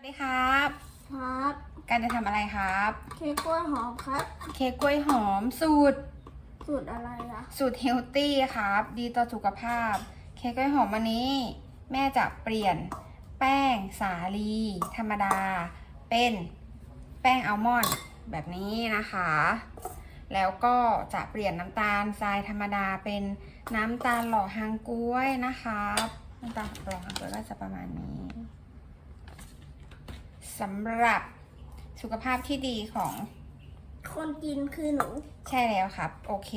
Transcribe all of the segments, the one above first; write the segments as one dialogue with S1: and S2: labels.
S1: สวัสดีครับ
S2: ครับ
S1: การจะทำอะไรครับ
S2: เค้กกล้วยหอมครับ
S1: เค้กกล้วยหอมสูตร
S2: สูตรอะไรล่ะ
S1: สูตรเฮลตี้ครับ ดีต่อสุขภาพ เค้กกล้วยหอมวันนี้ แม่จะเปลี่ยนแป้งสาลี ธรรมดา เป็นแป้งอัลมอนด์แบบนี้นะคะ แล้วก็จะเปลี่ยนน้ำตาลทรายธรรมดาเป็นน้ำตาลหล่อหางกล้วยนะครับน้ำตาลหล่อหางกล้วยก็จะประมาณนี้ สำหรับสุขภาพที่ดีของ
S2: คนกินคือหนู
S1: ใช่แล้วครับ โอเค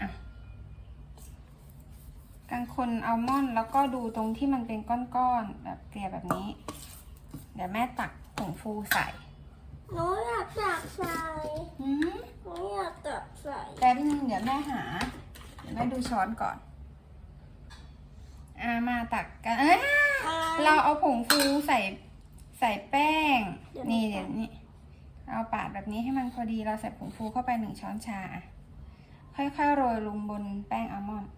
S1: อะกลางคนอัลมอนด์แล้วก็ดูตรงที่มันเป็นก้อนๆแบบเกลี่ยแบบนี้ เดี๋ยวแม่ตักผงฟูใส่
S2: หนูอยากตักใส่
S1: หืม
S2: หนูอยากตักใส่
S1: แป๊บนึงเดี๋ยวแม่หาเดี๋ยวแม่ดูช้อนก่อน อ่ามาตักกันเอ้ยเราเอาผงฟูใส่ใส่แป้ง นี่เดี๋ยวนี้เอาปาดแบบนี้ให้มันพอดีเราใส่ผงฟูเข้าไปหนึ่งช้อนชาอะค่อยๆโรยลงบนแป้งอัลมอนด์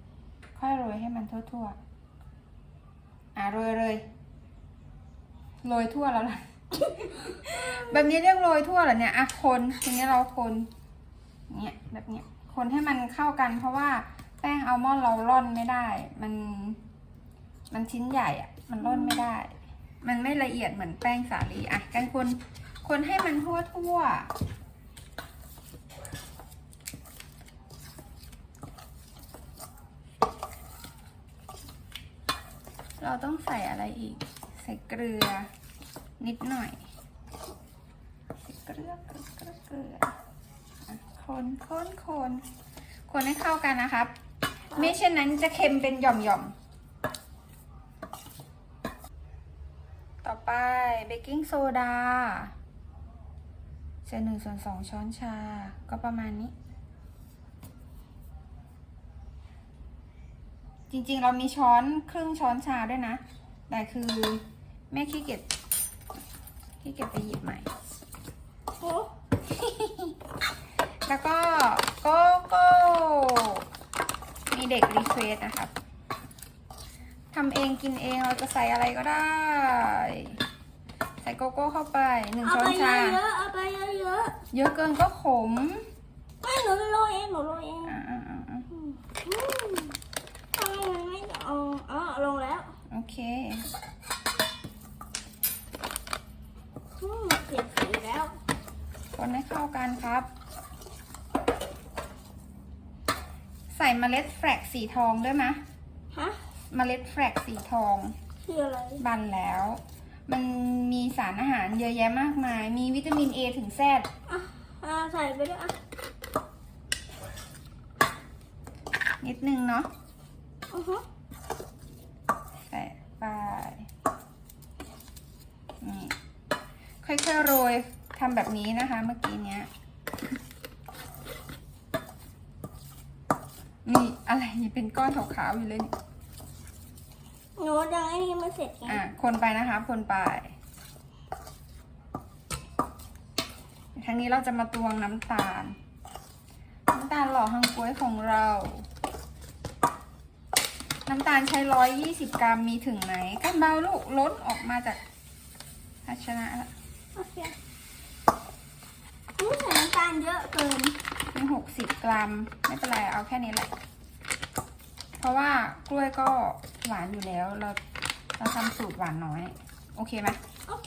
S1: ค่อยโรยให้มันทั่วๆ อะโรยเลยโรยทั่วแล้วล่ะ แบบนี้เรียกโรยทั่วเหรอเนี่ยอะคนทีนี้เราคนเนี่ยแบบเนี้ยคนให้มันเข้ากันเพราะว่าแป้งอัลมอนด์เราร่อนไม่ได้ มัน มันชิ้นใหญ่อะมันร่อนไม่ได้ มันไม่ละเอียดเหมือนแป้งสาลีอะกันคนคนให้มันทั่วทั่วๆเราต้องใส่อะไรอีก ใส่เกลือ นิดหน่อย ใส่เกลือ เกลือ เกลือเกลือคนคนคนคนให้เข้ากันนะครับ ไม่เช่นนั้นจะเค็มเป็นหย่อมหย่อม ต่อไปเบกกิ้งโซดาเศษหนึ่งส่วนสองช้อนชา ก็ประมาณนี้ จริงๆเรามีช้อนครึ่งช้อนชาด้วยนะ แต่คือแม่ขี้เกียจขี้เกียจไปหยิบใหม่แล้วก็โกโก้มีเด็กรีเควสนะครับำเองกินเองเราจะใส่อะไรก็ได้ ใส่โกโก้เข้าไปหนึ่ง
S2: เอา
S1: ช้อ
S2: ไป
S1: น
S2: เย
S1: ชา
S2: อะๆเอาไปเยอะ
S1: เยอะเกินก็ขม
S2: ๆไม่หนูโรยเองหนูโรยเอง
S1: อ่าอ่าอ่าอ่า
S2: อืมทำไมมันไม่เอาอ๋อลงแล้ว
S1: โอเค
S2: อืมเปลี่ยนสีแล้ว
S1: คนให้เข้ากันครับ ใส่เมล็ดแฟลกสีทองด้วยมะ
S2: ฮะ
S1: เมล็ดแฟลกสีทอง
S2: คืออะไร
S1: บันแล้ว มันมีสารอาหารเยอะแยะมากมาย มีวิตามิน A ถึงแซด
S2: อะอ่าใส่ไปด้วยอะ
S1: นิดนึงเนาะ
S2: อือฮึ
S1: ใส่ไปนี่ค่อยๆโรยทำแบบนี้นะคะ เมื่อกี้เนี้ยนี่อะไรเป็นก้อนขาวๆอยู่เลยนี่
S2: หนูยังไอ้นี่ไม่เสร็จไง
S1: อะคนไปนะคะ คนไปครั้งนี้เราจะมาตวงน้ำตาล น้ำตาลหล่อฮังก๊วยของเรา น้ำตาลใช้ร้อยยี่สิบกรัมมีถึงไหนกันเบาลูกล้นออกมาจากภาชนะละ
S2: โอเคนี่ใส่น้ำตาลเยอะเกิน
S1: เป็นหกสิบกรัม ไม่เป็นไรเอาแค่นี้แหละ เพราะว่ากล้วยก็หวานอยู่แล้ว เราเราทำสูตรหวานน้อย โอเคไหม
S2: โอเค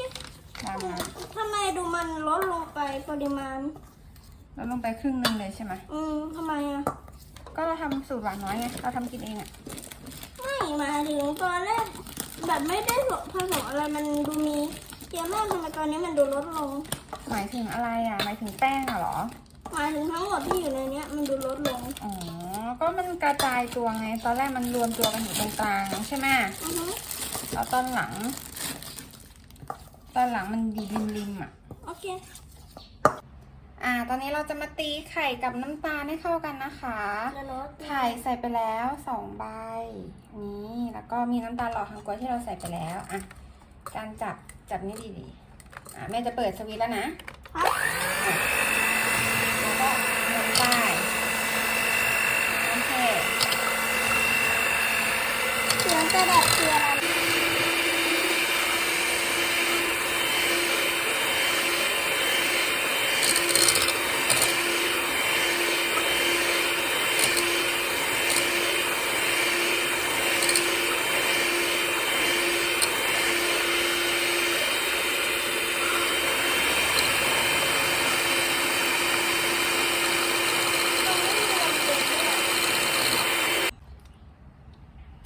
S1: ตามมา
S2: ทำไมดูมันลดลงไปปริมาณ
S1: เราลงไปครึ่งหนึ่งเลยใช่ไหม
S2: อืมทำไมอะ
S1: ก็เราทำสูตรหวานน้อยไงเราทำกินเองอะ
S2: ไม่หมายถึงตอนแรกแบบไม่ได้ผสมอะไรมันดูมีเยอะมากทำไมตอนนี้มันดูลดลง
S1: หมายถึงอะไรอะหมายถึงแป้งอะเหรอ
S2: หมายถึงทั้งหมดที่อยู่ในเนี้ยมันดูลดลง
S1: อ๋อ ก็มันกระจายตัวไง ตอนแรกมันรวมตัวกันอยู่ตรงกลางใช่ไหม
S2: อือฮึ
S1: แล้วตอนหลัง ตอนหลังมันดีริมริมๆอะ
S2: โอเค
S1: อ่า ตอนนี้เราจะมาตีไข่กับน้ำตาลให้เข้ากันนะคะ
S2: แล้วลด
S1: ไข่ใส่ไปแล้วสองใบนี่แล้วก็มีน้ำตาลหล่อฮังกวยที่เราใส่ไปแล้วอะการจับจับนี่ดีๆอะแม่จะเปิดสวิตช์แล้วนะ
S2: ครับ
S1: แล้วก็ลงไป โอเค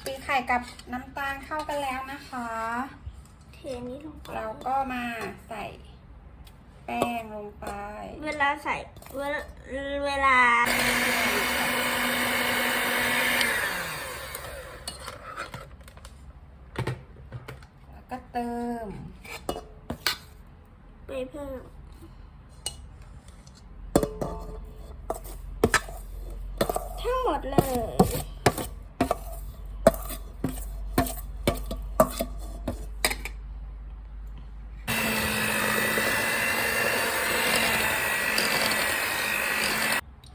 S2: เสียง กระดาษคืออะไร
S1: กับน้ำตาลเข้ากันแล้วนะคะ
S2: เทนี้ลงไป
S1: เราก็มาใส่แป้งลงไป
S2: เวลาใส่เวลาเวลา
S1: แล้วก็เติม
S2: ไปเพิ่มทั้งหมดเลย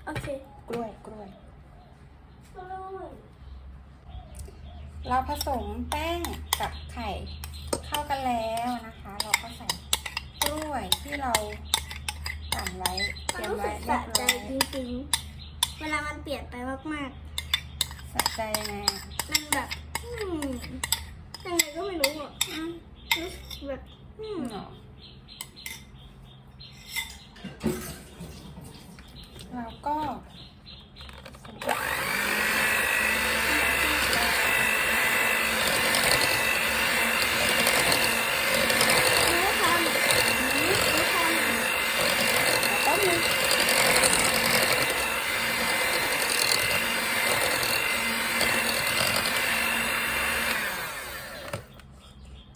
S2: โอเค
S1: กล้วยกล้วย
S2: กล้วย
S1: เรา ผสมแป้งกับไข่เข้ากันแล้วนะคะ เราก็ใส่กล้วยที่เราปั่นไว้เต
S2: มัน
S1: รียม
S2: รู้
S1: ไว้
S2: สึก
S1: เรีย
S2: สะ
S1: บ
S2: ใจ
S1: ร้อย
S2: จริงๆ เวลามันเปลี่ยนไปมาก
S1: สะใจยังไงอะ
S2: ๆ มันแบบอืมยังไงก็ไม่รู้อะอืมรู้สึกแบบอืม
S1: หรอเราก็
S2: ไม่ทำไม่ทำ
S1: แล้วก็มี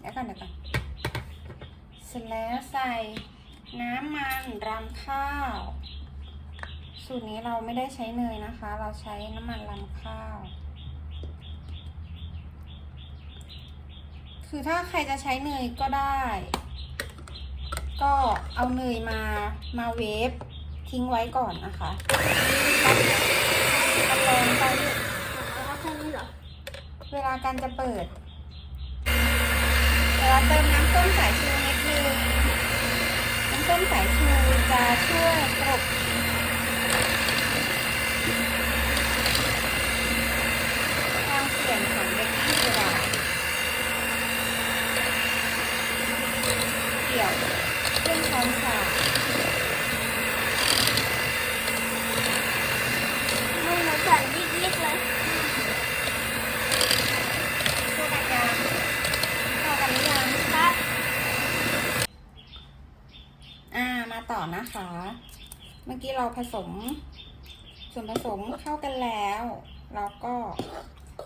S1: เดี๋ยวก่อนเดี๋ยวก่อนเสร็จแล้วใส่น้ำมันรำข้าว สูตรนี้เราไม่ได้ใช้เนยนะคะ เราใช้น้ำมันรำข้าว คือถ้าใครจะใช้เนยก็ได้ ก็เอาเนยมามาเวฟทิ้งไว้ก่อนนะคะมันร้อนไป
S2: แล้วแค่นี้เหรอ
S1: เวลาการจะเปิด เวลาเติมน้ำส้มสายชูนิดนึงน้ำส้มสายชูจะช่วยกลบความเสี่ยงของเบกกิ้งโซดาเกี่ยวเครื่องช้อนชา
S2: มือหนูสั่นยิกๆเลย
S1: ช่วยกันยังเข้ากันหรือยัง
S2: ครับ
S1: อ่า มาต่ อนะคะ เมื่อกี้เราผสม ส่วนผสมเข้ากันแล้ว เราก็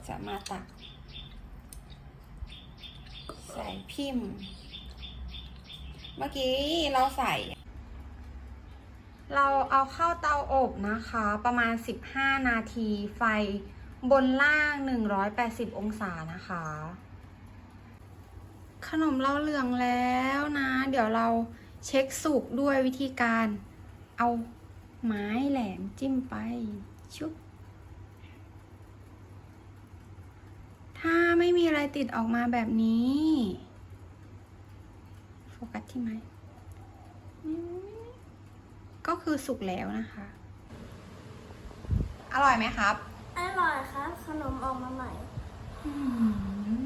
S1: จะมาตัก ใส่พิมพ์ เมื่อกี้เราใส่ เราเอาเข้าเตาอบนะคะ ประมาณ 15 นาทีไฟบนล่าง 180 องศานะคะ ขนมเราเหลืองแล้วนะ เดี๋ยวเรา เช็คสุกด้วยวิธีการเอาไม้แหลมจิ้มไป ชุบ ถ้าไม่มีอะไรติดออกมาแบบนี้ โฟกัสที่ไม้อืมก็คือสุกแล้วนะคะ อร่อยไหมครับ
S2: อร่อยครับ ขนมออกมาใหม่
S1: อื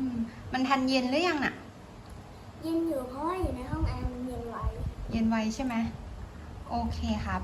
S1: มมันทันเย็นหรือยังน่ะ
S2: เย็นอยู่เพราะว่าอยู่ในห้องแอร์มัน เย็นไว
S1: ใช่ไหมโอเคครับ